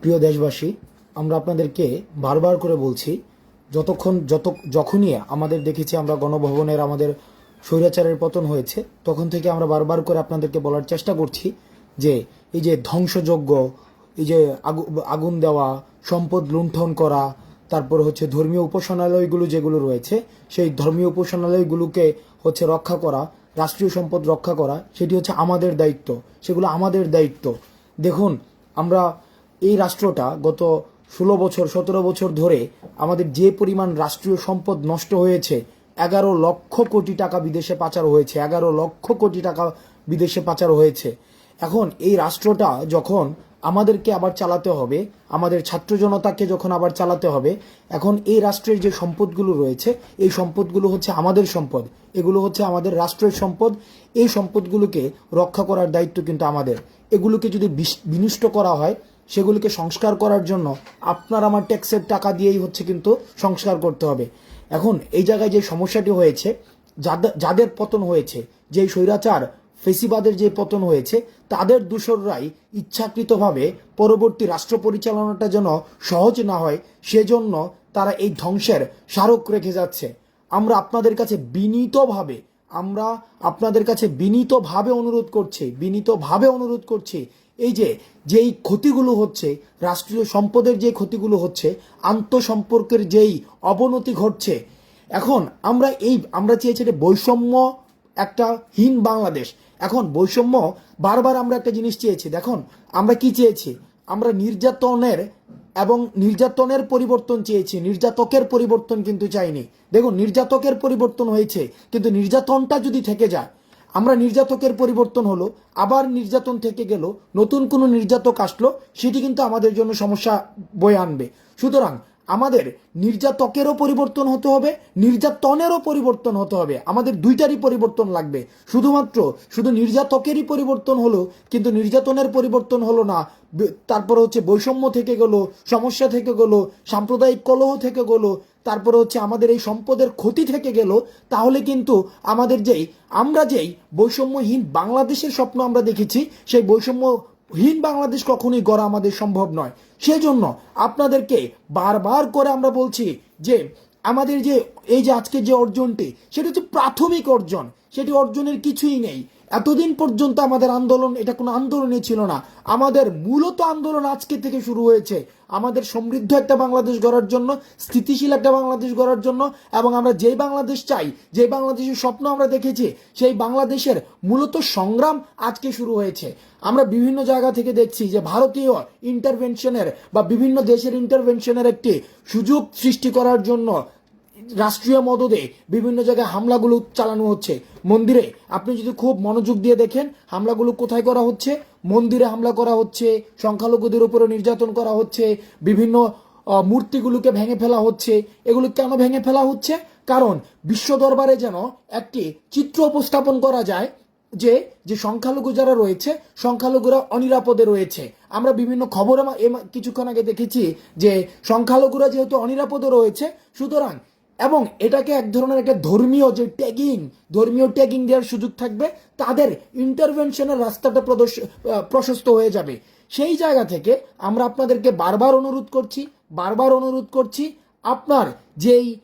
প্রিয় দেশবাসী, আমরা আপনাদেরকে বারবার করে বলছি, যতক্ষণ যত যখনই আমাদের দেখেছি আমরা গণভবনের আমাদের স্বৈরাচারের পতন হয়েছে, তখন থেকে আমরা বারবার করে আপনাদেরকে বলার চেষ্টা করছি যে, এই যে ধ্বংসযজ্ঞ, এই যে আগু- আগুন দেওয়া, সম্পদ লুণ্ঠন করা, তারপর হচ্ছে ধর্মীয় উপাসনালয়গুলো যেগুলো রয়েছে, সেই ধর্মীয় উপাসনালয়গুলোকে হচ্ছে রক্ষা করা, রাষ্ট্রীয় সম্পদ রক্ষা করা, সেটি হচ্ছে আমাদের দায়িত্ব, সেগুলো আমাদের দায়িত্ব। দেখুন, আমরা এই রাষ্ট্রটা গত ষোলো বছর, সতেরো বছর ধরে আমাদের যে পরিমাণ রাষ্ট্রীয় সম্পদ নষ্ট হয়েছে, এগারো লক্ষ কোটি টাকা বিদেশে পাচার হয়েছে, এগারো লক্ষ কোটি টাকা বিদেশে পাচার হয়েছে। এখন এই রাষ্ট্রটা যখন আমাদেরকে আবার চালাতে হবে, আমাদের ছাত্র জনতাকে যখন আবার চালাতে হবে, এখন এই রাষ্ট্রের যে সম্পদগুলো রয়েছে, এই সম্পদগুলো হচ্ছে আমাদের সম্পদ, এগুলো হচ্ছে আমাদের রাষ্ট্রের সম্পদ, এই সম্পদগুলোকে রক্ষা করার দায়িত্ব কিন্তু আমাদের। এগুলোকে যদি বিনষ্ট করা হয় সেগুলোকে সংস্কার করার জন্য আপনার আমার ট্যাক্সের টাকা দিয়েই হচ্ছে কিন্তু সংস্কার করতে হবে। এখন এই জায়গায় যে সমস্যাটি হয়েছে যাদের পতন হয়েছে যে স্বৈরাচার, ফেসিবাদের যে পতন হয়েছে, তাদের দূষররাই ইচ্ছাকৃতভাবে পরবর্তী রাষ্ট্র পরিচালনাটা যেন সহজ না হয়, সেজন্য তারা এই ধ্বংসের স্মারক রেখে যাচ্ছে। আমরা আপনাদের কাছে বিনীতভাবে, আমরা আপনাদের কাছে বিনীতভাবে অনুরোধ করছি, বিনীতভাবে অনুরোধ করছি, এই যে যেই ক্ষতিগুলো হচ্ছে, রাষ্ট্রীয় সম্পদের যে ক্ষতিগুলো হচ্ছে, আন্তঃসম্পর্কের যেই অবনতি ঘটছে, এখন আমরা এই, আমরা চেয়েছি যে বৈষম্য একটা হীন বাংলাদেশ। এখন বৈষম্য, বারবার আমরা একটা জিনিস চেয়েছি। দেখুন, আমরা কি চেয়েছি? আমরা নির্যাতনের এবং নির্যাতনের পরিবর্তন চেয়েছি। নির্যাতকের পরিবর্তন কিন্তু চাইনি। দেখুন, নির্যাতকের পরিবর্তন হয়েছে, কিন্তু নির্যাতনটা যদি থেকে যায় আমরা নির্যাতকের পরিবর্তন হলো, আবার নির্যাতন থেকে গেল, নতুন কোনো নির্যাতক আসলো, সেটি কিন্তু আমাদের জন্য সমস্যা বয়ে আনবে। সুতরাং আমাদের নির্যাতকেরও পরিবর্তন হতে হবে, নির্যাতনেরও পরিবর্তন হতে হবে। আমাদের দুইটারই পরিবর্তন লাগবে। শুধুমাত্র শুধু নির্যাতকেরই পরিবর্তন হলো, কিন্তু নির্যাতনের পরিবর্তন হলো না তারপরে হচ্ছে বৈষম্য থেকে গেল, সমস্যা থেকে গেল, সাম্প্রদায়িক কলহ থেকে গেল, তারপরে হচ্ছে আমাদের এই সম্পদের ক্ষতি থেকে গেল, তাহলে কিন্তু আমাদের যেই, আমরা যেই বৈষম্যহীন বাংলাদেশের স্বপ্ন আমরা দেখেছি, সেই বৈষম্যহীন বাংলাদেশ কখনোই গড়া আমাদের সম্ভব নয়। সেজন্য আপনাদেরকে বারবার করে আমরা বলছি যে, আমাদের যে, এই যে আজকে যে অর্জনটি, সেটা হচ্ছে প্রাথমিক অর্জন। সেটি অর্জনের কিছুই নেই। এতদিন পর্যন্ত আমাদের আন্দোলন, এটা কোনো আন্দোলনই ছিল না। আমাদের মূলত আন্দোলন আজকে থেকে শুরু হয়েছে। আমাদের সমৃদ্ধ একটা বাংলাদেশ গড়ার জন্য, স্থিতিশীল একটা বাংলাদেশ গড়ার জন্য, এবং আমরা যেই বাংলাদেশ চাই যে বাংলাদেশের স্বপ্ন আমরা দেখেছি, সেই বাংলাদেশের মূলত সংগ্রাম আজকে শুরু হয়েছে। আমরা বিভিন্ন জায়গা থেকে দেখছি যে ভারতীয় ইন্টারভেনশনের বা বিভিন্ন দেশের ইন্টারভেনশনের একটি সুযোগ সৃষ্টি করার জন্য রাষ্ট্রীয় মদদে বিভিন্ন জায়গায় হামলাগুলো চালানো হচ্ছে। মন্দিরে, আপনি যদি খুব মনোযোগ দিয়ে দেখেন, হামলাগুলো কোথায় করা হচ্ছে? মন্দিরে হামলা করা হচ্ছে, সংখ্যালঘুদের উপরে নির্যাতন করা হচ্ছে, বিভিন্ন মূর্তিগুলোকে ভেঙে ফেলা হচ্ছে। এগুলো কেন ভেঙে ফেলা হচ্ছে? কারণ বিশ্ব দরবারে যেন একটি চিত্র উপস্থাপন করা যায় যে যে সংখ্যালঘু যারা রয়েছে, সংখ্যালঘুরা অনিরাপদে রয়েছে। আমরা বিভিন্ন খবর কিছুক্ষণ আগে দেখেছি যে, সংখ্যালঘুরা যেহেতু অনিরাপদে রয়েছে, সুতরাং এবং এটাকে এক ধরনের একটা ধর্মীয় যে ট্যাগিং ধর্মীয় ট্যাগিং দেওয়ার সুযোগ থাকবে, তাদের ইন্টারভেনশনের রাস্তাটা প্রদর্শ- প্রশস্ত হয়ে যাবে। সেই জায়গা থেকে আমরা আপনাদেরকে বারবার অনুরোধ করছি, বারবার অনুরোধ করছি, আপনার যেই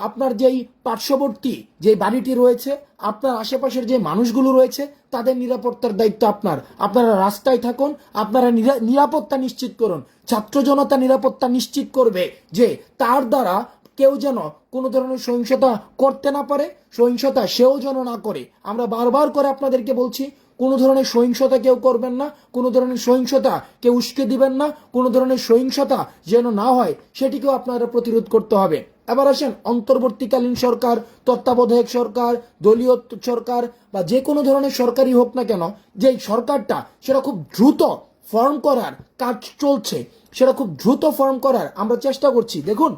আপনার যেই পার্শ্ববর্তী যে বাড়িটি রয়েছে, আপনার আশেপাশের যে মানুষগুলো রয়েছে, তাদের নিরাপত্তার দায়িত্ব আপনার। আপনারা রাস্তায় থাকুন, আপনারা নিরা- নিরাপত্তা নিশ্চিত করুন। ছাত্র জনতা নিরাপত্তা নিশ্চিত করবে যে তার দ্বারা কেউ যেন কোনো ধরনের সহিংসতা করতে না পারে, সহিংসতা সেও যেন না করে। আমরা বারবার করে আপনাদেরকে বলছি, কোনো ধরনের সহিংসতা কেউ করবেন না, কোনো ধরনের সহিংসতা কেউ উস্কে দিবেন না, কোনো ধরনের সহিংসতা যেন না হয়, সেটিকেও আপনারা প্রতিরোধ করতে হবে। এবার আসেন অন্তর্বর্তীকালীন সরকার, তত্ত্বাবধায়ক সরকার, দলীয় সরকার বা যে কোনো ধরনের সরকারই হোক না কেন যে সরকারটা সেটা খুব দ্রুত ফর্ম করার কাজ চলছে, সেটা খুব দ্রুত ফর্ম করার আমরা চেষ্টা করছি। দেখুন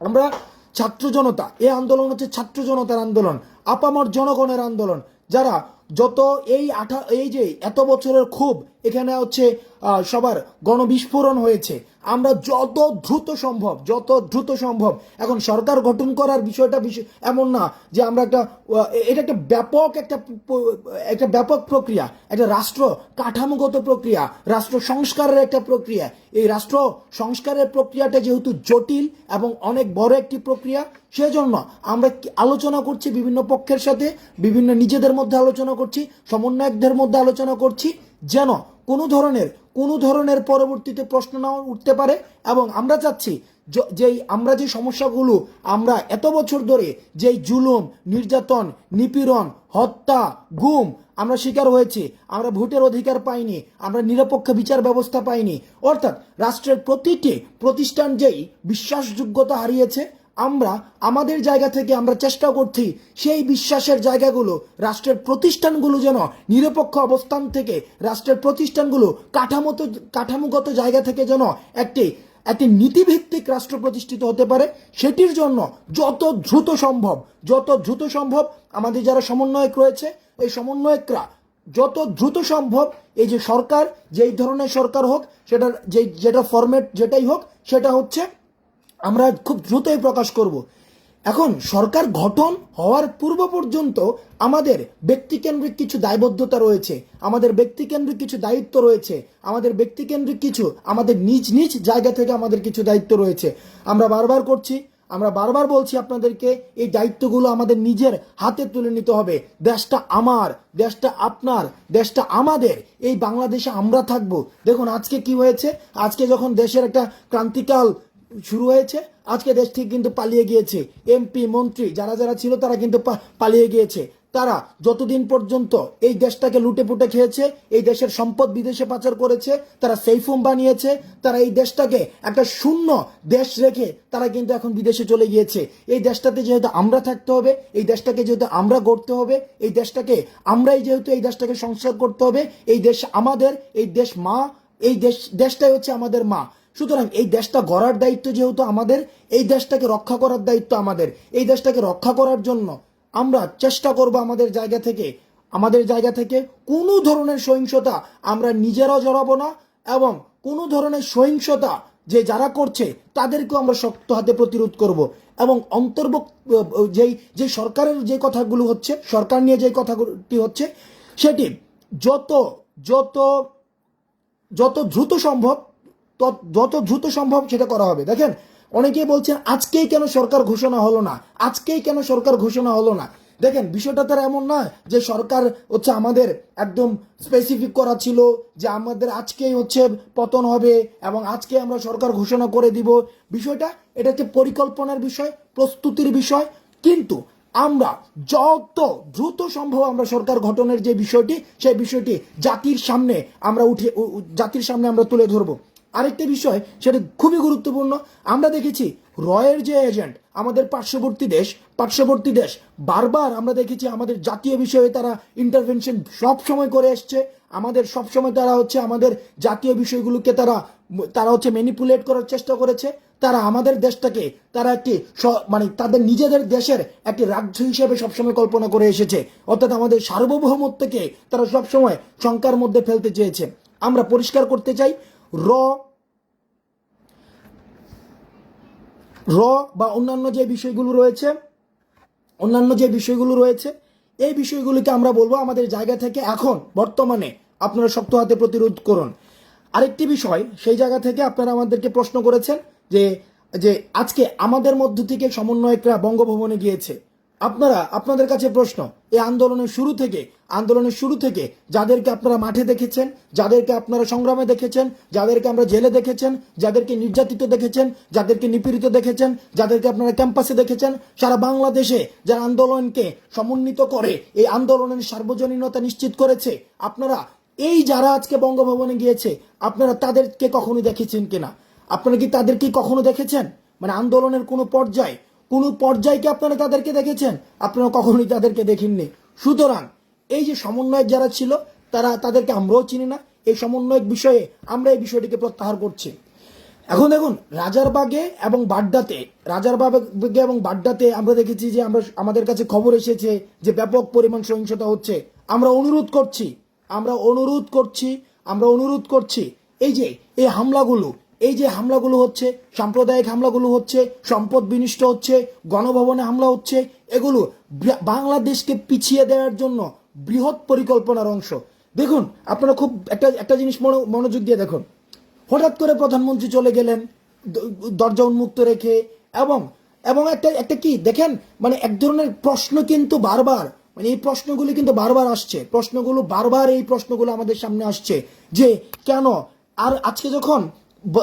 আমরা ছাত্র জনতা এ আন্দোলন হচ্ছে ছাত্র জনতার আন্দোলন আপামর জনগণের আন্দোলন যারা যত এই আঠা, এই যে এত বছরের খুব এখানে হচ্ছে সবার গণবিস্ফোরণ হয়েছে। আমরা যত দ্রুত সম্ভব, যত দ্রুত সম্ভব, এখন সরকার গঠন করার বিষয়টা এমন না যে আমরা একটা এটা একটা ব্যাপক একটা একটা ব্যাপক প্রক্রিয়া, একটা রাষ্ট্র কাঠামোগত প্রক্রিয়া, রাষ্ট্র সংস্কারের একটা প্রক্রিয়া। এই রাষ্ট্র সংস্কারের প্রক্রিয়াটা যেহেতু জটিল এবং অনেক বড় একটি প্রক্রিয়া, সেজন্য আমরা আলোচনা করছি বিভিন্ন পক্ষের সাথে, বিভিন্ন নিজেদের মধ্যে আলোচনা করছি, সমন্বয়কদের মধ্যে আলোচনা করছি, যেন কোনো ধরনের কোনো ধরনের পরবর্তীতে প্রশ্ন না উঠতে পারে এবং আমরা চাচ্ছি যেই আমরা যে সমস্যাগুলো আমরা এত বছর ধরে যেই জুলুম, নির্যাতন, নিপীড়ন, হত্যা, গুম আমরা শিকার হয়েছি, আমরা ভোটের অধিকার পাইনি, আমরা নিরপেক্ষ বিচার ব্যবস্থা পাইনি, অর্থাৎ রাষ্ট্রের প্রতিটি প্রতিষ্ঠান যেই বিশ্বাসযোগ্যতা হারিয়েছে আমরা আমাদের জায়গা থেকে আমরা চেষ্টা করছি সেই বিশ্বাসের জায়গাগুলো, রাষ্ট্রের প্রতিষ্ঠানগুলো যেন নিরপেক্ষ অবস্থান থেকে, রাষ্ট্রের প্রতিষ্ঠানগুলো কাঠামোত, কাঠামোগত জায়গা থেকে যেন একটি একটি নীতিভিত্তিক রাষ্ট্র প্রতিষ্ঠিত হতে পারে, সেটির জন্য যত দ্রুত সম্ভব, যত দ্রুত সম্ভব আমাদের যারা সমন্বয়ক রয়েছে, এই সমন্বয়করা যত দ্রুত সম্ভব এই যে সরকার, যেই ধরনের সরকার হোক, সেটার যে যেটা ফরম্যাট যেটাই হোক, সেটা হচ্ছে আমরা খুব দ্রুতই প্রকাশ করব। এখন সরকার গঠন হওয়ার পূর্ব পর্যন্ত আমাদের ব্যক্তিকেন্দ্রিক কিছু দায়বদ্ধতা রয়েছে, আমাদের ব্যক্তিকেন্দ্রিক কিছু দায়িত্ব রয়েছে, আমাদের ব্যক্তিকেন্দ্রিক কিছু, আমাদের নিজ নিজ জায়গা থেকে আমাদের কিছু দায়িত্ব রয়েছে। আমরা বারবার করছি, আমরা বারবার বলছি আপনাদেরকে, এই দায়িত্বগুলো আমাদের নিজের হাতে তুলে নিতে হবে। দেশটা আমার, দেশটা আপনার, দেশটা আমাদের, এই বাংলাদেশে আমরা থাকব। দেখুন আজকে কি হয়েছে? আজকে যখন দেশের একটা ক্রান্তিকাল শুরু হয়েছে। আজকে দেশ থেকে কিন্তু পালিয়ে গিয়েছে। এমপি, মন্ত্রী, যারা যারা ছিল তারা কিন্তু পালিয়ে গিয়েছে। তারা যতদিন পর্যন্ত এই দেশটাকে লুটে পুটে খেয়েছে, এই দেশের সম্পদ বিদেশে পাচার করেছে, তারা সেইফোম বানিয়েছে, তারা এই দেশটাকে একটা শূন্য দেশ রেখে তারা কিন্তু এখন বিদেশে চলে গিয়েছে। এই দেশটাতে যেহেতু আমরা থাকতে হবে, এই দেশটাকে যেহেতু আমরা গড়তে হবে, এই দেশটাকে আমরাই যেহেতু এই দেশটাকে সংস্কার করতে হবে, এই দেশ আমাদের, এই দেশ মা, এই দেশ, দেশটাই হচ্ছে আমাদের মা। সুতরাং এই দেশটা গড়ার দায়িত্ব যেহেতু আমাদের, এই দেশটাকে রক্ষা করার দায়িত্ব আমাদের। এই দেশটাকে রক্ষা করার জন্য আমরা চেষ্টা করব আমাদের জায়গা থেকে। আমাদের জায়গা থেকে কোনো ধরনের সহিংসতা আমরা নিজেরাও জড়াবো না এবং কোনো ধরনের সহিংসতা যে যারা করছে তাদেরকেও আমরা শক্ত হাতে প্রতিরোধ করব এবং অন্তর্ভুক্ত, যেই, যে সরকারের যে কথাগুলো হচ্ছে, সরকার নিয়ে যে কথাগুলি হচ্ছে, সেটি যত যত যত দ্রুত সম্ভব যত দ্রুত সম্ভব সেটা করা হবে। দেখেন, অনেকেই বলছেন, আজকেই কেন সরকার ঘোষণা হলো না? আজকেই কেন সরকার ঘোষণা হলো না? দেখেন, বিষয়টা তার এমন না যে সরকার হচ্ছে আমাদের একদম স্পেসিফিক করা ছিল, যে আমাদের আজকেই হচ্ছে পতন হবে এবং আজকে আমরা সরকার ঘোষণা করে দিব। বিষয়টা, এটা হচ্ছে পরিকল্পনার বিষয়, প্রস্তুতির বিষয়। কিন্তু আমরা যত দ্রুত সম্ভব আমরা সরকার গঠনের যে বিষয়টি, সেই বিষয়টি জাতির সামনে আমরা উঠে জাতির সামনে আমরা তুলে ধরবো। আরেকটা বিষয় সেটা খুবই গুরুত্বপূর্ণ। আমরা দেখেছি রয়ের যে এজেন্ট আমাদের পার্শ্ববর্তী দেশ পার্শ্ববর্তী দেশ, বারবার আমরা দেখেছি আমাদের জাতীয় বিষয়ে তারা ইন্টারভেনশন সব সময় করে এসছে। আমাদের সব সময় তারা হচ্ছে আমাদের জাতীয় বিষয়গুলোকে তারা তারা হচ্ছে ম্যানিপুলেট করার চেষ্টা করেছে। তারা আমাদের দেশটাকে, তারা একটি মানে তাদের নিজেদের দেশের একটি রাজ্য হিসেবে সবসময় কল্পনা করে এসেছে। অর্থাৎ আমাদের সার্বভৌমত্বকে তারা সবসময় শঙ্কার মধ্যে ফেলতে চেয়েছে। আমরা পরিষ্কার করতে চাই র র বা অন্যান্য যে বিষয়গুলো রয়েছে, অন্যান্য যে বিষয়গুলো রয়েছে, এই বিষয়গুলিকে আমরা বলব আমাদের জায়গা থেকে এখন, বর্তমানে আপনারা শক্ত হাতে প্রতিরোধ করুন। আরেকটি বিষয়, সেই জায়গা থেকে আপনারা আমাদেরকে প্রশ্ন করেছেন যে যে আজকে আমাদের মধ্য থেকে সমন্বয়করা বঙ্গভবনে গিয়েছে। আপনারা, আপনাদের কাছে প্রশ্ন, এই আন্দোলনের শুরু থেকে, আন্দোলনের শুরু থেকে যাদেরকে আপনারা মাঠে দেখেছেন, যাদেরকে আপনারা সংগ্রামে দেখেছেন, যাদেরকে আমরা জেলে দেখেছেন, যাদেরকে নির্যাতিত দেখেছেন, যাদেরকে নিপীড়িত দেখেছেন, যাদেরকে আপনারা ক্যাম্পাসে দেখেছেন, সারা বাংলাদেশে যারা আন্দোলনকে সমন্বিত করে, এই আন্দোলনের সার্বজনীনতা নিশ্চিত করেছে, আপনারা, এই যারা আজকে বঙ্গভবনে গিয়েছে, আপনারা তাদেরকে কখনো দেখেছেন কিনা? আপনারা কি তাদেরকে কখনো দেখেছেন? মানে আন্দোলনের কোনো পর্যায়ে কোনো পর্যায়কে আপনারা তাদেরকে দেখেছেন? আপনারা কখনোই তাদেরকে দেখেননি সুতরাং এই যে সমন্বয়ক যারা ছিল, তারা তাদেরকে আমরাও চিনি না। এই সমন্বয়ক বিষয়ে আমরা এই বিষয়টিকে প্রত্যাহার করছি। এখন দেখুন, রাজারবাগে এবং বাড্ডাতে, রাজারবাগে এবং বাড্ডাতে আমরা দেখেছি যে আমরা, আমাদের কাছে খবর এসেছে যে ব্যাপক পরিমাণ সহিংসতা হচ্ছে। আমরা অনুরোধ করছি, আমরা অনুরোধ করছি, আমরা অনুরোধ করছি। এই যে, এই হামলাগুলো এই যে হামলাগুলো হচ্ছে, সাম্প্রদায়িক হামলাগুলো হচ্ছে, সম্পদ বিনিষ্ট হচ্ছে, গণভবনে হামলা হচ্ছে, এগুলো বাংলাদেশকে পিছিয়ে দেওয়ার জন্য বৃহৎ পরিকল্পনার অংশ। দেখুন, আপনারা খুব একটা একটা জিনিস মনো- মনোযোগ দিয়ে দেখুন। হঠাৎ করে প্রধানমন্ত্রী চলে গেলেন দরজা উন্মুক্ত রেখে, এবং এবং একটা একটা কি, দেখেন মানে এক ধরনের প্রশ্ন কিন্তু বারবার মানে এই প্রশ্নগুলি কিন্তু বারবার আসছে। প্রশ্নগুলো বারবার এই প্রশ্নগুলো আমাদের সামনে আসছে যে, কেন? আর আজকে যখন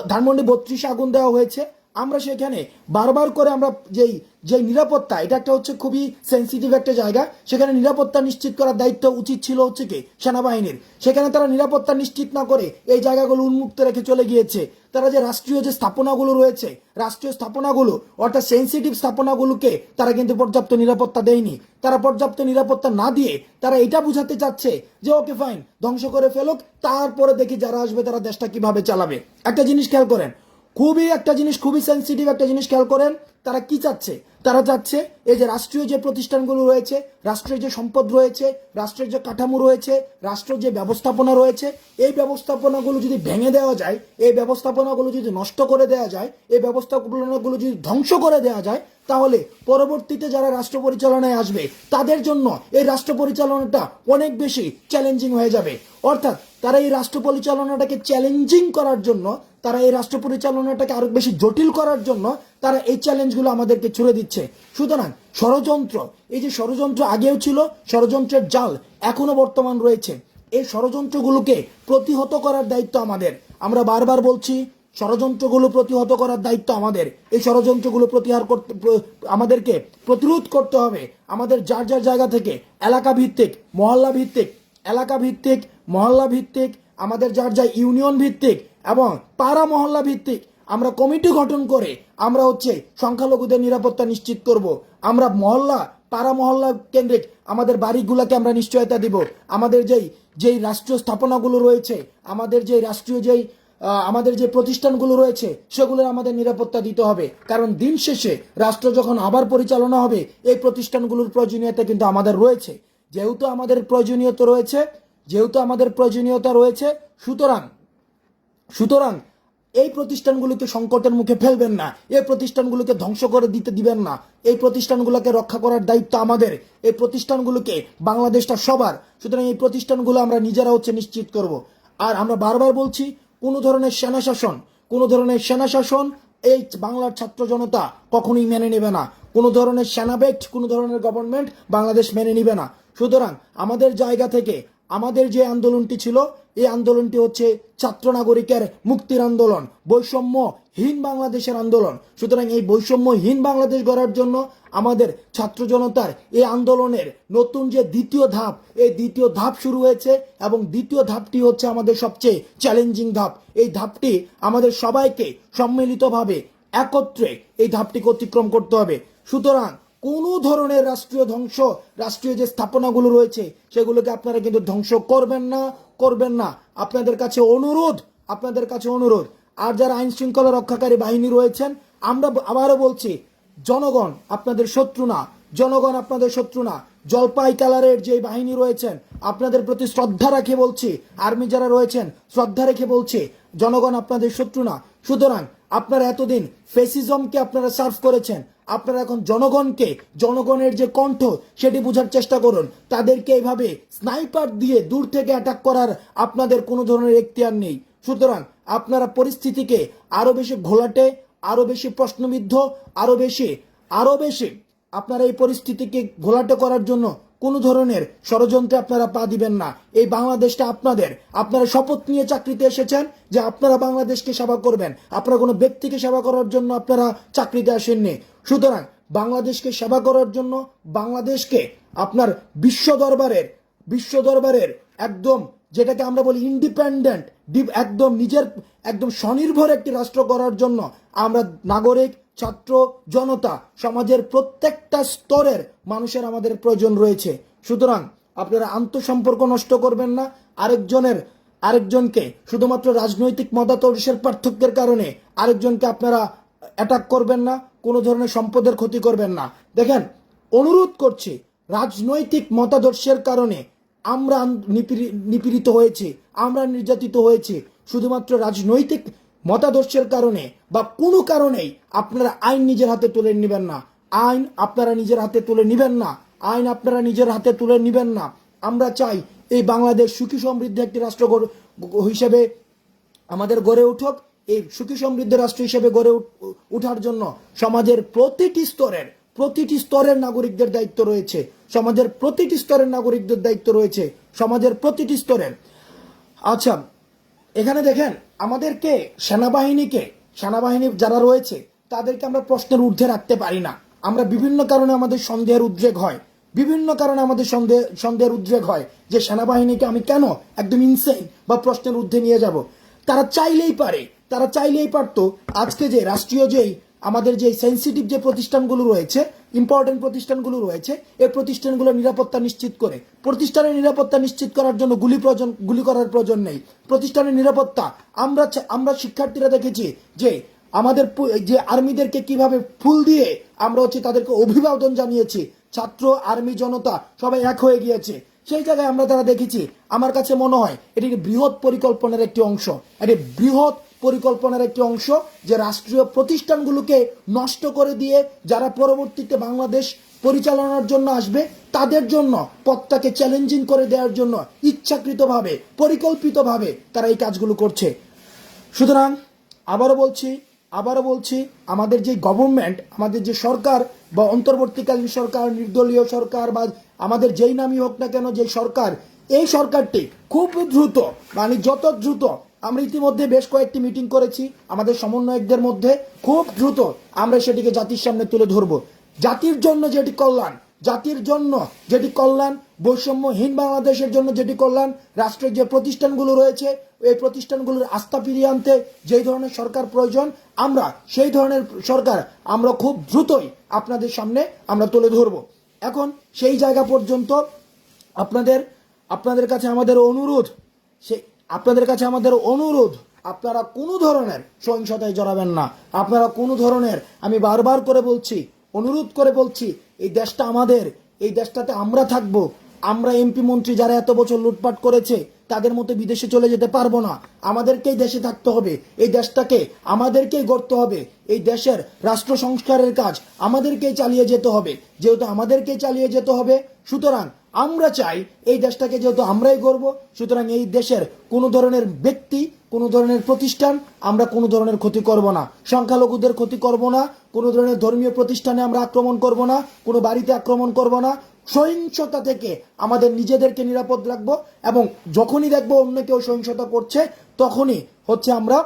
ধানমন্ডি বত্রিশে আগুন দেওয়া হয়েছে। আমরা সেখানে বারবার করে আমরা যেই যে নিরাপত্তা, এটা একটা হচ্ছে খুবই সেন্সিটিভ একটা জায়গা। সেখানে নিরাপত্তা নিশ্চিত করার দায়িত্ব উচিত ছিল হচ্ছে কি? সেনাবাহিনীর। সেখানে তারা নিরাপত্তা নিশ্চিত না করে এই জায়গাগুলো উন্মুক্ত রেখে চলে গিয়েছে। তারা যে রাষ্ট্রীয় যে স্থাপনাগুলো রয়েছে, রাষ্ট্রীয় স্থাপনাগুলো, অর্থাৎ সেন্সিটিভ স্থাপনাগুলোকে তারা কিন্তু পর্যাপ্ত নিরাপত্তা দেয়নি। তারা পর্যাপ্ত নিরাপত্তা না দিয়ে তারা এটা বুঝাতে চাচ্ছে যে, ওকে ফাইন ধ্বংস করে ফেলুক, তারপরে দেখি যারা আসবে তারা দেশটা কীভাবে চালাবে। একটা জিনিস খেয়াল করেন খুবই একটা জিনিস, খুবই সেন্সিটিভ একটা জিনিস খেয়াল করেন, তারা কি চাচ্ছে? তারা চাচ্ছে এই যে রাষ্ট্রীয় যে প্রতিষ্ঠানগুলো রয়েছে, রাষ্ট্রের যে সম্পদ রয়েছে, রাষ্ট্রের যে কাঠামো রয়েছে, রাষ্ট্রের যে ব্যবস্থাপনা রয়েছে, এই ব্যবস্থাপনাগুলো যদি ভেঙে দেওয়া যায়, এই ব্যবস্থাপনাগুলো যদি নষ্ট করে দেওয়া যায়, এই ব্যবস্থাপনাগুলো যদি ধ্বংস করে দেওয়া যায়, তাহলে পরবর্তীতে যারা রাষ্ট্র পরিচালনায় আসবে, তাদের জন্য এই রাষ্ট্র পরিচালনাটা অনেক বেশি চ্যালেঞ্জিং হয়ে যাবে। অর্থাৎ তারা এই রাষ্ট্র পরিচালনাটাকে চ্যালেঞ্জিং করার জন্য তারা এই রাষ্ট্র পরিচালনাটাকে আরও বেশি জটিল করার জন্য তারা এই চ্যালেঞ্জগুলো আমাদেরকে ছুড়ে দিচ্ছে। সুতরাং ষড়যন্ত্র, এই যে ষড়যন্ত্র আগেও ছিল, ষড়যন্ত্রের জাল এখনও বর্তমান রয়েছে। এই ষড়যন্ত্রগুলোকে প্রতিহত করার দায়িত্ব আমাদের। আমরা বারবার বলছি, ষড়যন্ত্রগুলো প্রতিহত করার দায়িত্ব আমাদের। এই ষড়যন্ত্রগুলো প্রতিহার করতে আমাদেরকে প্রতিরোধ করতে হবে। আমাদের যার যার জায়গা থেকে এলাকা ভিত্তিক মহল্লা ভিত্তিক এলাকা ভিত্তিক মহল্লা ভিত্তিক আমাদের যার যা ইউনিয়ন ভিত্তিক এবং পাড়া মহল্লা ভিত্তিক আমরা কমিটি গঠন করে আমরা হচ্ছে সংখ্যালঘুদের নিরাপত্তা নিশ্চিত করব। আমরা মহল্লা পাড়া মহল্লা কেন্দ্রিক আমাদের বাড়িগুলোকে আমরা নিশ্চয়তা দিব। আমাদের যেই যেই রাষ্ট্রীয় স্থাপনাগুলো রয়েছে, আমাদের যে রাষ্ট্রীয় যেই আমাদের যে প্রতিষ্ঠানগুলো রয়েছে, সেগুলোর আমাদের নিরাপত্তা দিতে হবে। কারণ দিন শেষে রাষ্ট্র যখন আবার পরিচালনা হবে, এই প্রতিষ্ঠানগুলোর প্রয়োজনীয়তা কিন্তু আমাদের রয়েছে। যেহেতু আমাদের প্রয়োজনীয়তা রয়েছে, যেহেতু আমাদের প্রয়োজনীয়তা রয়েছে, সুতরাং সুতরাং এই প্রতিষ্ঠানগুলোকে সংকটের মুখে ফেলবেন না, এই প্রতিষ্ঠানগুলোকে ধ্বংস করে দিতে দিবেন না, এই প্রতিষ্ঠানগুলোকে রক্ষা করার দায়িত্ব আমাদের, এই প্রতিষ্ঠানগুলোকে বাংলাদেশটা সবার। সুতরাং এই প্রতিষ্ঠানগুলো আমরা নিজেরা হচ্ছে নিশ্চিত করব। আর আমরা বারবার বলছি, কোনো ধরনের সেনা শাসন, কোনো ধরনের সেনা শাসন এই বাংলার ছাত্র জনতা কখনোই মেনে নেবে না। কোনো ধরনের সেনাবেট কোনো ধরনের গভর্নমেন্ট বাংলাদেশ মেনে নিবে না। সুতরাং আমাদের জায়গা থেকে আমাদের যে আন্দোলনটি ছিল এই আন্দোলনটি হচ্ছে ছাত্র নাগরিকের মুক্তির আন্দোলন বৈষম্যহীন বাংলাদেশের আন্দোলন। সুতরাং এই বৈষম্যহীন বাংলাদেশ গড়ার জন্য আমাদের ছাত্র জনতার এই আন্দোলনের নতুন যে দ্বিতীয় ধাপ, এই দ্বিতীয় ধাপ শুরু হয়েছে এবং দ্বিতীয় ধাপটি হচ্ছে আমাদের সবচেয়ে চ্যালেঞ্জিং ধাপ। এই ধাপটি আমাদের সবাইকে সম্মিলিতভাবে একত্রে এই ধাপটিকে অতিক্রম করতে হবে। সুতরাং কোনো ধরনের রাষ্ট্রীয় ধ্বংস, রাষ্ট্রীয় যে স্থাপনাগুলো রয়েছে, সেগুলোকে আপনারা কিন্তু ধ্বংস করবেন না। করবেন না। আপনাদের কাছে অনুরোধ, আপনাদের কাছে অনুরোধ। আর যারা আইন শৃঙ্খলা রক্ষাকারী বাহিনী রয়েছেন, আমরা আবারও বলছি, জনগণ আপনাদের শত্রু না। জনগণ আপনাদের শত্রু না। জলপাই কালারের যে বাহিনী রয়েছেন, আপনাদের প্রতি শ্রদ্ধা রেখে বলছি, আর্মি যারা রয়েছেন, শ্রদ্ধা রেখে বলছি, জনগণ আপনাদের শত্রু না। সুতরাং আপনারা এতদিন ফেসিজমকে আপনারা সার্ভ করেছেন আপনারা এখন জনগণকে, জনগণের যে কণ্ঠ, সেটি বোঝার চেষ্টা করুন। তাদেরকে এভাবে স্নাইপার দিয়ে দূর থেকে অ্যাটাক করার আপনাদের কোনো ধরনের এখতিয়ার নেই। সুতরাং আপনারা পরিস্থিতিকে আরও বেশি ঘোলাটে আরও বেশি প্রশ্নবিদ্ধ আরও বেশি আরও বেশি আপনারা এই পরিস্থিতিকে ঘোলাটে করার জন্য কোনো ধরনের ষড়যন্ত্রে আপনারা পা দিবেন না। এই বাংলাদেশটা আপনাদের। আপনারা শপথ নিয়ে চাকরিতে এসেছেন যে আপনারা বাংলাদেশকে সেবা করবেন। আপনারা কোনো ব্যক্তিকে সেবা করার জন্য আপনারা চাকরিতে আসেননি। সুতরাং বাংলাদেশকে সেবা করার জন্য বাংলাদেশকে আপনার বিশ্ব দরবারের বিশ্ব দরবারের একদম যেটাকে আমরা বলি ইন্ডিপেন্ডেন্ট একদম নিজের, একদম স্বনির্ভর একটি রাষ্ট্র করার জন্য আমরা নাগরিক ছাত্র জনতা, সমাজের প্রত্যেকটা স্তরের মানুষের আমাদের প্রয়োজন রয়েছে। সুতরাং আপনারা আন্তঃসম্পর্ক নষ্ট করবেন না। আরেকজনের, আরেকজনকে শুধুমাত্র রাজনৈতিক মতাদর্শের পার্থক্যের কারণে আরেকজনকে আপনারা অ্যাটাক করবেন না, কোনো ধরনের সম্পদের ক্ষতি করবেন না। দেখেন, অনুরোধ করছি, রাজনৈতিক মতাদর্শের কারণে আমরা নিপীড়ি- নিপীড়িত হয়েছি, আমরা নির্যাতিত হয়েছি, শুধুমাত্র রাজনৈতিক মতাদর্শের কারণে বা কোনো কারণেই আপনারা আইন নিজের হাতে তুলে নেবেন না। আইন আপনারা নিজের হাতে তুলে নেবেন না। আইন আপনারা নিজের হাতে তুলে নেবেন না। আমরা চাই এই বাংলাদেশ সুখী সমৃদ্ধ একটি রাষ্ট্র হিসেবে আমাদের গড়ে উঠুক। এই সুখী সমৃদ্ধ রাষ্ট্র হিসেবে গড়ে উঠ- উঠার জন্য সমাজের প্রতিটি স্তরের প্রতিটি স্তরের নাগরিকদের দায়িত্ব রয়েছে। সমাজের প্রতিটি স্তরের নাগরিকদের দায়িত্ব রয়েছে। সমাজের প্রতিটি স্তরের। আচ্ছা এখানে দেখেন, আমাদেরকে সেনাবাহিনীকে, সেনাবাহিনী যারা রয়েছে, তাদেরকে আমরা প্রশ্নের ঊর্ধ্বে রাখতে পারি না। আমরা বিভিন্ন কারণে আমাদের সন্দেহের উদ্রেক হয়। বিভিন্ন কারণে আমাদের সন্দেহ, সন্দেহের উদ্রেক হয় যে সেনাবাহিনীকে আমি কেন একদম ইনসেন বা প্রশ্নের ঊর্ধ্বে নিয়ে যাব। তারা চাইলেই পারে, তারা চাইলেই পারতো। আজকে যে রাষ্ট্রীয় যেই আমাদের যে সেন্সিটিভ যে প্রতিষ্ঠানগুলো রয়েছে ইম্পর্টেন্ট প্রতিষ্ঠানগুলো রয়েছে, এই প্রতিষ্ঠানগুলোর নিরাপত্তা নিশ্চিত করে। প্রতিষ্ঠানের নিরাপত্তা নিশ্চিত করার জন্য গুলি প্রয়োজন, গুলি করার প্রয়োজন নেই। প্রতিষ্ঠানের নিরাপত্তা, আমরা আমরা শিক্ষার্থীরা দেখেছি যে আমাদের যে আর্মিদেরকে কীভাবে ফুল দিয়ে আমরা হচ্ছে তাদেরকে অভিবাদন জানিয়েছি। ছাত্র, আর্মি, জনতা সবাই এক হয়ে গিয়েছে। সেই জায়গায় আমরা তারা দেখেছি, আমার কাছে মনে হয় এটি বৃহৎ পরিকল্পনার একটি অংশ। এটি বৃহৎ পরিকল্পনার একটি অংশ যে রাষ্ট্রীয় প্রতিষ্ঠানগুলোকে নষ্ট করে দিয়ে যারা পরবর্তীতে বাংলাদেশ পরিচালনার জন্য আসবে, তাদের জন্য পথটাকে চ্যালেঞ্জিং করে দেওয়ার জন্য ইচ্ছাকৃতভাবে, পরিকল্পিতভাবে তারা এই কাজগুলো করছে। সুতরাং আবারও বলছি আবারও বলছি, আমাদের যে গভর্নমেন্ট আমাদের যে সরকার বা অন্তর্বর্তীকালীন সরকার, নির্দলীয় সরকার বা আমাদের যেই নামই হোক না কেন, যে সরকার, এই সরকারটি খুব দ্রুত মানে যত দ্রুত আমরা ইতিমধ্যে বেশ কয়েকটি মিটিং করেছি আমাদের সমন্বয়কদের মধ্যে। খুব দ্রুত আমরা সেটিকে জাতির সামনে তুলে ধরব। জাতির জন্য যেটি কল্যাণ, জাতির জন্য যেটি কল্যাণ, বৈষম্যহীন বাংলাদেশের জন্য যেটি কল্যাণ, রাষ্ট্রের যে প্রতিষ্ঠানগুলো রয়েছে, এই প্রতিষ্ঠানগুলোর আস্থা ফিরিয়ে আনতে যেই ধরনের সরকার প্রয়োজন, আমরা সেই ধরনের সরকার আমরা খুব দ্রুতই আপনাদের সামনে আমরা তুলে ধরব। এখন সেই জায়গা পর্যন্ত আপনাদের আপনাদের কাছে আমাদের অনুরোধ সেই আপনাদের কাছে আমাদের অনুরোধ, আপনারা কোনো ধরনের সহিংসতায় জড়াবেন না। আপনারা কোনো ধরনের, আমি বারবার করে বলছি, অনুরোধ করে বলছি, এই দেশটা আমাদের, এই দেশটাতে আমরা থাকব। আমরা এমপি মন্ত্রী যারা এত বছর লুটপাট করেছে, তাদের মতো বিদেশে চলে যেতে পারব না। আমাদেরকেই দেশে থাকতে হবে। এই দেশটাকে আমাদেরকেই গড়তে হবে। এই দেশের রাষ্ট্র সংস্কারের কাজ আমাদেরকেই চালিয়ে যেতে হবে। যেহেতু আমাদেরকেই চালিয়ে যেতে হবে, সুতরাং আমরা চাই এই দেশটাকে যেহেতু আমরাই গড়ব, সুতরাং এই দেশের কোনো ধরনের ব্যক্তি, কোনো ধরনের প্রতিষ্ঠান আমরা কোনো ধরনের ক্ষতি করব না। সংখ্যালঘুদের ক্ষতি করব না, কোনো ধরনের ধর্মীয় প্রতিষ্ঠানে আমরা আক্রমণ করব না, কোনো বাড়িতে আক্রমণ করব না। সহিংসতা থেকে আমাদের নিজেদেরকে নিরাপদ রাখব এবং যখনই দেখব অন্য কেউ সহিংসতা করছে, তখনই হচ্ছে আমরা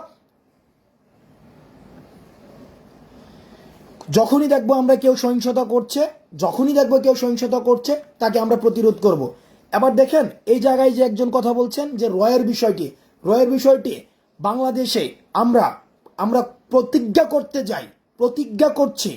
যখনই দেখব আমরা কেউ সহিংসতা করছে যখনই দেখব কেউ সহিংসতা করছে, তাকে আমরা প্রতিরোধ করব। এবার দেখেন, এই জায়গায় যে একজন কথা বলছেন যে রয়ের বিষয়টি রয়ের বিষয়টি, বাংলাদেশে আমরা আমরা প্রতিজ্ঞা করতে যাই, প্রতিজ্ঞা করছি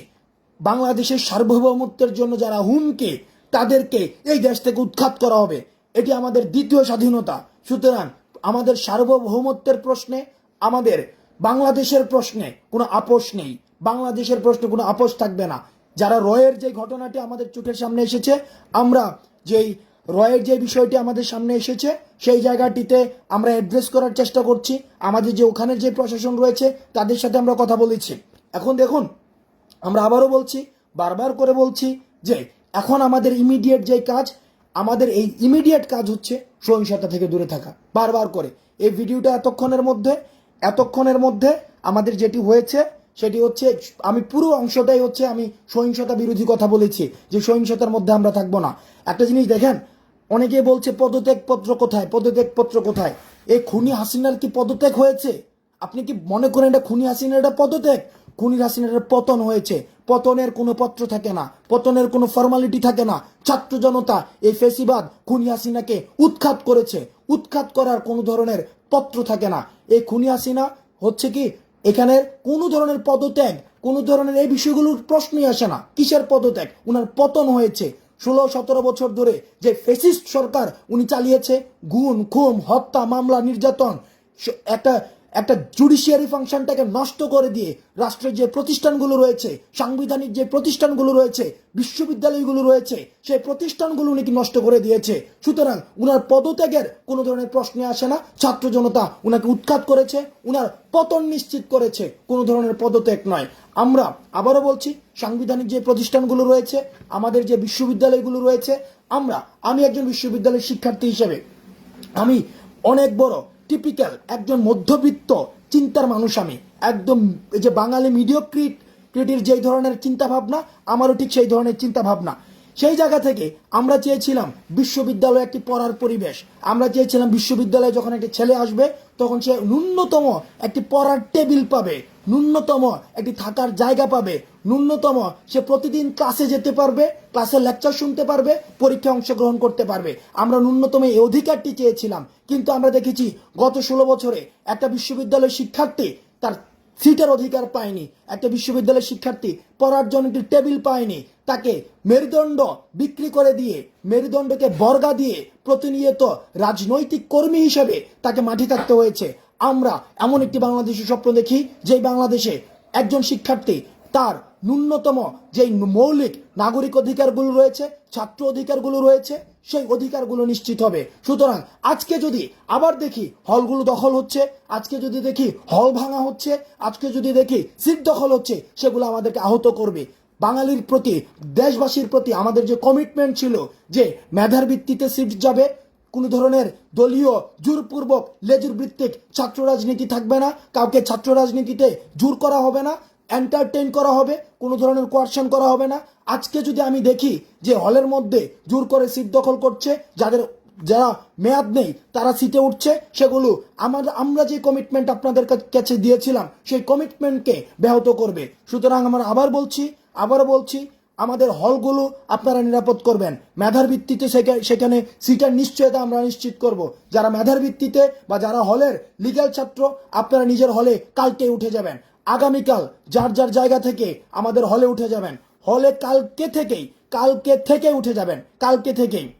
বাংলাদেশের সার্বভৌমত্বের জন্য যারা হুমকে, তাদেরকে এই দেশ থেকে উৎখাত করা হবে। এটি আমাদের দ্বিতীয় স্বাধীনতা। সুতরাং আমাদের সার্বভৌমত্বের প্রশ্নে, আমাদের বাংলাদেশের প্রশ্নে কোনো আপোষ নেই। বাংলাদেশের প্রশ্নে কোনো আপোষ থাকবে না। যারা রয়ের যে ঘটনাটি আমাদের চোখের সামনে এসেছে, আমরা যেই রয়ের যে বিষয়টি আমাদের সামনে এসেছে, সেই জায়গাটিতে আমরা অ্যাড্রেস করার চেষ্টা করছি। আমাদের যে ওখানের যে প্রশাসন রয়েছে, তাদের সাথে আমরা কথা বলেছি। এখন দেখুন, আমরা আবারও বলছি, বারবার করে বলছি যে এখন আমাদের ইমিডিয়েট যে কাজ, আমাদের এই ইমিডিয়েট কাজ হচ্ছে সহিংসতা থেকে দূরে থাকা। বারবার করে। এই ভিডিওটা এতক্ষণের মধ্যে এতক্ষণের মধ্যে আমাদের যেটি হয়েছে সেটি হচ্ছে, আমি পুরো অংশটাই হচ্ছে আমি সহিংসতা বিরোধী কথা বলেছি, যে সহিংসতার মধ্যে আমরা থাকব না। একটা জিনিস দেখেন, অনেকে বলছে পদত্যাগ পত্র কোথায় পদত্যাগ পত্র কোথায়? এই খুনি হাসিনার কি পদত্যাগ হয়েছে? আপনি কি মনে করেন এটা খুনি হাসিনার এটা পদত্যাগ? খুনি হাসিনার পতন হয়েছে। পতনের কোনো পত্র থাকে না, পতনের কোনো ফর্মালিটি থাকে না। ছাত্র জনতা, এই ফেসিবাদ খুনি হাসিনাকে উৎখাত করেছে। উৎখাত করার কোনো ধরনের পত্র থাকে না। এই খুনি হাসিনা হচ্ছে কি এখানের কোনো ধরনের পদত্যাগ, কোনো ধরনের এই বিষয়গুলোর প্রশ্নই আসে না। কিসের পদত্যাগ? উনার পতন হয়েছে। ষোলো, সতেরো বছর ধরে যে ফেসিস্ট সরকার উনি চালিয়েছে গুণ খুম হত্যা, মামলা, নির্যাতন একটা একটা জুডিশিয়ারি ফাংশনটাকে নষ্ট করে দিয়ে রাষ্ট্রের যে প্রতিষ্ঠানগুলো রয়েছে, সাংবিধানিক যে প্রতিষ্ঠানগুলো রয়েছে, বিশ্ববিদ্যালয়গুলো রয়েছে, সেই প্রতিষ্ঠানগুলো উনি কি নষ্ট করে দিয়েছে। সুতরাং উনার পদত্যাগের কোনো ধরনের প্রশ্নে আসে না। ছাত্র জনতা উনাকে উৎখাত করেছে, উনার পতন নিশ্চিত করেছে, কোনো ধরনের পদত্যাগ নয়। আমরা আবারও বলছি, সাংবিধানিক যে প্রতিষ্ঠানগুলো রয়েছে, আমাদের যে বিশ্ববিদ্যালয়গুলো রয়েছে, আমরা, আমি একজন বিশ্ববিদ্যালয়ের শিক্ষার্থী হিসেবে, আমি অনেক বড় টিপিক্যাল একজন মধ্যবিত্ত, চিন্তার মানুষ আমি। একদম এই যে বাঙালি মিডিওক্রিট ক্রিটির যেই ধরনের চিন্তা ভাবনা আমারও ঠিক সেই ধরনের চিন্তা ভাবনা সেই জায়গা থেকে আমরা চেয়েছিলাম বিশ্ববিদ্যালয়ে একটি পড়ার পরিবেশ। আমরা চেয়েছিলাম বিশ্ববিদ্যালয়ে যখন একটি ছেলে আসবে, তখন সে ন্যূনতম একটি পড়ার টেবিল পাবে। ন্যূনতম একটি থাকার জায়গা পাবে। ন্যূনতম সে প্রতিদিন ক্লাসে যেতে পারবে, ক্লাসের লেকচার শুনতে পারবে, পরীক্ষায় অংশগ্রহণ করতে পারবে। আমরা ন্যূনতম এই অধিকারটি চেয়েছিলাম, কিন্তু আমরা দেখেছি গত ষোলো বছরে একটা বিশ্ববিদ্যালয়ের শিক্ষার্থী তার সিটের অধিকার পায়নি, একটা বিশ্ববিদ্যালয়ের শিক্ষার্থী পড়ার জন্য একটি টেবিল পায়নি, তাকে মেরুদণ্ড বিক্রি করে দিয়ে, মেরুদণ্ডকে বর্গা দিয়ে প্রতিনিয়ত রাজনৈতিক কর্মী হিসেবে তাকে মাটি থাকতে হয়েছে। আমরা এমন একটি বাংলাদেশের স্বপ্ন দেখি যে বাংলাদেশে একজন শিক্ষার্থী তার ন্যূনতম যেই মৌলিক নাগরিক অধিকারগুলো রয়েছে, ছাত্র অধিকারগুলো রয়েছে, সেই অধিকারগুলো নিশ্চিত হবে। সুতরাং আজকে যদি আবার দেখি হলগুলো দখল হচ্ছে, আজকে যদি দেখি হল ভাঙা হচ্ছে, আজকে যদি দেখি সিট দখল হচ্ছে, সেগুলো আমাদেরকে আহত করবে। বাঙালির প্রতি, দেশবাসীর প্রতি আমাদের যে কমিটমেন্ট ছিল যে মেধার ভিত্তিতে সিট যাবে কোনো ধরনের দলীয় জোরপূর্বক লেজুর ভিত্তিক ছাত্র রাজনীতি থাকবে না, কাউকে ছাত্র রাজনীতিতে জোর করা হবে না এন্টারটেইন করা হবে, কোনো ধরনের কোয়ারশন করা হবে না। আজকে যদি আমি দেখি যে হলের মধ্যে জোর করে সিট দখল করছে, যাদের, যারা মেয়াদ নেই, তারা সিটে উঠছে, সেগুলো আমার, আমরা যে কমিটমেন্ট আপনাদের কাছে দিয়েছিলাম, সেই কমিটমেন্টকে ব্যাহত করবে। সুতরাং আমরা আবার বলছি আবার বলছি আমাদের হলগুলো আপনারা নিরাপদ করবেন। মেধার ভিত্তিতে সেখা- সেখানে সিটের নিশ্চয়তা আমরা নিশ্চিত করব। যারা মেধার ভিত্তিতে বা যারা হলের লিগ্যাল ছাত্র, আপনারা নিজের হলে কালকে উঠে যাবেন। আগামীকাল যার যার জায়গা থেকে আমাদের হলে উঠে যাবেন। হলে কালকে থেকেই, কালকে থেকে উঠে যাবেন। কালকে থেকেই।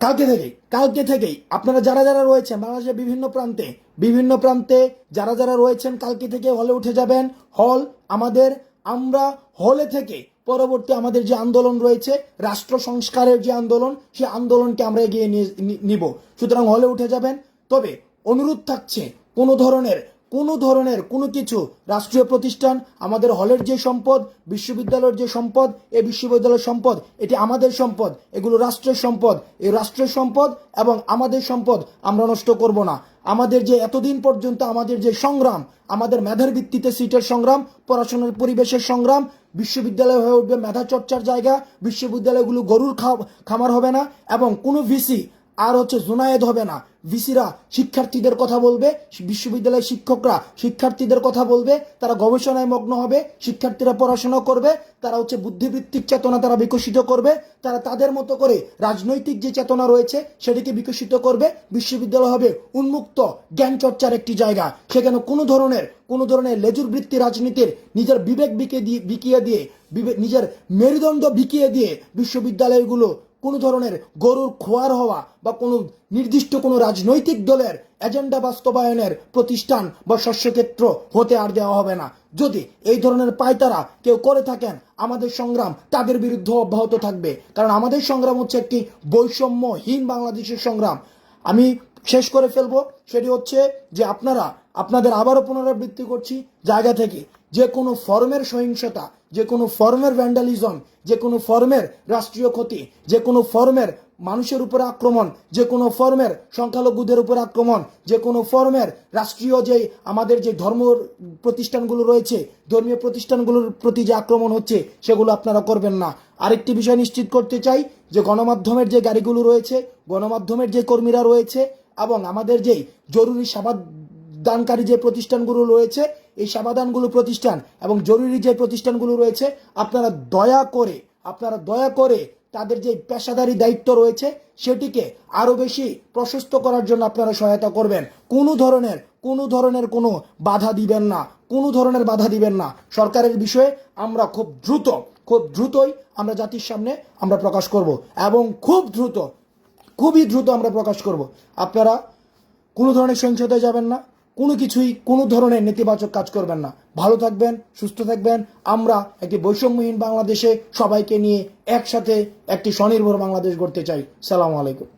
কালকে থেকেই কালকে থেকেই। আপনারা যারা যারা রয়েছেন বাংলাদেশের বিভিন্ন প্রান্তে বিভিন্ন প্রান্তে যারা যারা রয়েছেন কালকে থেকে হলে উঠে যাবেন। হল আমাদের আমরা হলে থেকে পরবর্তী আমাদের যে আন্দোলন রয়েছে, রাষ্ট্র সংস্কারের যে আন্দোলন, সে আন্দোলনকে আমরা এগিয়ে নিব। সুতরাং হলে উঠে যাবেন। তবে অনুরোধ থাকছে কোনো ধরনের কোনো ধরনের কোনো কিছু রাষ্ট্রীয় প্রতিষ্ঠান, আমাদের হলের যে সম্পদ, বিশ্ববিদ্যালয়ের যে সম্পদ এই বিশ্ববিদ্যালয়ের সম্পদ, এটি আমাদের সম্পদ, এগুলো রাষ্ট্রের সম্পদ এই রাষ্ট্রের সম্পদ এবং আমাদের সম্পদ আমরা নষ্ট করব না। আমাদের যে এতদিন পর্যন্ত আমাদের যে সংগ্রাম, আমাদের মেধার ভিত্তিতে সিটের সংগ্রাম, পড়াশোনার পরিবেশের সংগ্রাম, বিশ্ববিদ্যালয় হয়ে উঠবে মেধা চর্চার জায়গা, বিশ্ববিদ্যালয়গুলো গরুর খামার হবে না এবং কোনো ভিসি আর হচ্ছে জোনায়েদ হবে না। ভিসিরা শিক্ষার্থীদের কথা বলবে, বিশ্ববিদ্যালয়ের শিক্ষকরা শিক্ষার্থীদের কথা বলবে, তারা গবেষণায় মগ্ন হবে, শিক্ষার্থীরা পড়াশোনা করবে, তারা হচ্ছে বুদ্ধিবৃত্তিক চেতনা তারা বিকশিত করবে, তারা তাদের মতো করে রাজনৈতিক যে চেতনা রয়েছে সেটিকে বিকশিত করবে, বিশ্ববিদ্যালয় হবে উন্মুক্ত, জ্ঞান চর্চার একটি জায়গা। সেখানে কোনো ধরনের কোনো ধরনের লেজুর বৃত্তি রাজনীতির নিজের বিবেক বিকে দিয়ে, বিকিয়ে দিয়ে নিজের মেরুদণ্ড বিকিয়ে দিয়ে বিশ্ববিদ্যালয়গুলো কোনো ধরনের গরুর খোয়ার হওয়া বা কোনো নির্দিষ্ট কোনো রাজনৈতিক দলের এজেন্ডা বাস্তবায়নের প্রতিষ্ঠান বা শস্যক্ষেত্র হতে আর দেওয়া হবে না। যদি এই ধরনের পায়তারা কেউ করে থাকেন, আমাদের সংগ্রাম তাদের বিরুদ্ধে অব্যাহত থাকবে। কারণ আমাদের সংগ্রাম হচ্ছে একটি বৈষম্যহীন বাংলাদেশের সংগ্রাম। আমি শেষ করে ফেলব। সেটি হচ্ছে যে আপনারা, আপনাদের আবারও পুনরাবৃত্তি করছি জায়গা থেকে। যে কোনো ফর্মের সহিংসতা যে কোনো ফর্মের ভ্যান্ডালিজম যে কোনো ফর্মের রাষ্ট্রীয় ক্ষতি, যে কোনো ফর্মের মানুষের উপরে আক্রমণ, যে কোনো ফর্মের সংখ্যালঘুদের উপর আক্রমণ, যে কোনো ফর্মের রাষ্ট্রীয় যে আমাদের যে ধর্ম প্রতিষ্ঠানগুলো রয়েছে, ধর্মীয় প্রতিষ্ঠানগুলোর প্রতি যে আক্রমণ হচ্ছে, সেগুলো আপনারা করবেন না। আরেকটি বিষয় নিশ্চিত করতে চাই যে গণমাধ্যমের যে গাড়িগুলো রয়েছে, গণমাধ্যমের যে কর্মীরা রয়েছে এবং আমাদের যেই জরুরি সেবা দানকারী যে প্রতিষ্ঠানগুলো রয়েছে, এই সেবাদানগুলো প্রতিষ্ঠান এবং জরুরি যে প্রতিষ্ঠানগুলো রয়েছে, আপনারা দয়া করে, আপনারা দয়া করে তাদের যে পেশাদারি দায়িত্ব রয়েছে, সেটিকে আরও বেশি প্রশস্ত করার জন্য আপনারা সহায়তা করবেন। কোনো ধরনের কোনো ধরনের কোনো বাধা দিবেন না, কোনো ধরনের বাধা দিবেন না। সরকারের বিষয়ে আমরা খুব দ্রুত, খুব দ্রুতই আমরা জাতির সামনে আমরা প্রকাশ করব এবং খুব দ্রুত, খুবই দ্রুত আমরা প্রকাশ করব। আপনারা কোনো ধরনের সহিংসতায় যাবেন না। কোনো কিছুই কোনো ধরনের নেতিবাচক কাজ করবেন না। ভালো থাকবেন, সুস্থ থাকবেন। আমরা একটি বৈষম্যহীন বাংলাদেশে সবাইকে নিয়ে একসাথে একটি স্বনির্ভর বাংলাদেশ গড়তে চাই। সালাম আলাইকুম।